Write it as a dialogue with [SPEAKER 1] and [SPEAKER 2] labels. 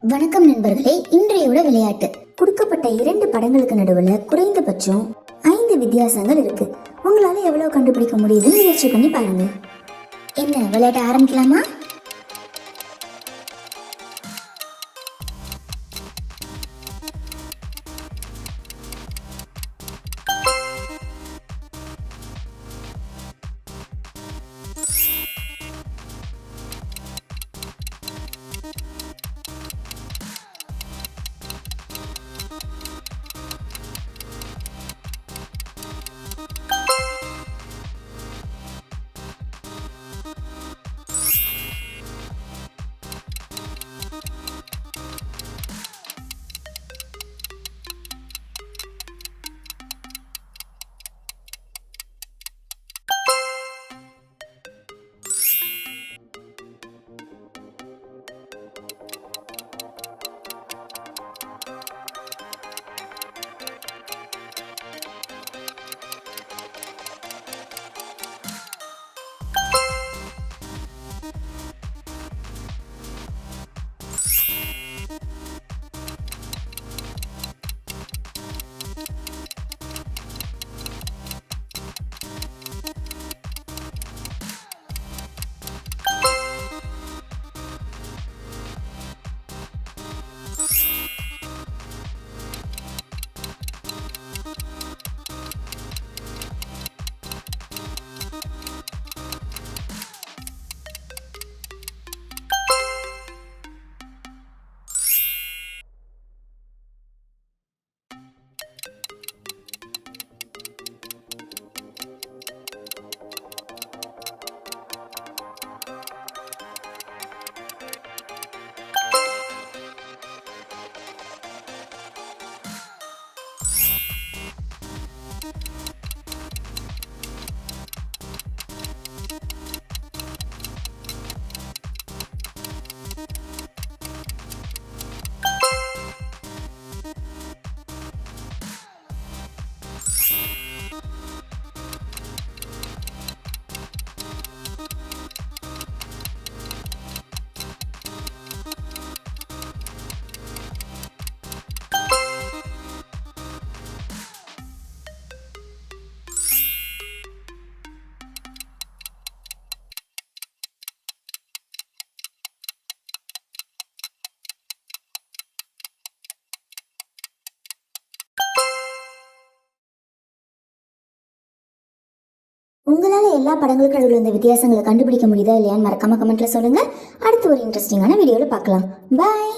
[SPEAKER 1] வணக்கம் நண்பர்களே இன்றையோட விளையாட்டு. கொடுக்கப்பட்ட இரண்டு படங்களுக்கு நடுவுல குறைந்தபட்சம் ஐந்து வித்தியாசங்கள் இருக்கு. உங்களால எவ்வளவு கண்டுபிடிக்க முடியுதுன்னு முயற்சி பண்ணி பாருங்க. என்ன விளையாட்ட ஆரம்பிக்கலாமா? உங்களால எல்லா படங்களுக்கு நடுவில் இந்த வித்தியாசங்களை கண்டுபிடிக்க முடியுதா இல்லையான்னு மறக்காம கமெண்ட்ல சொல்லுங்க. அடுத்து ஒரு இன்ட்ரெஸ்டிங்கான வீடியோவில் பார்க்கலாம். பாய்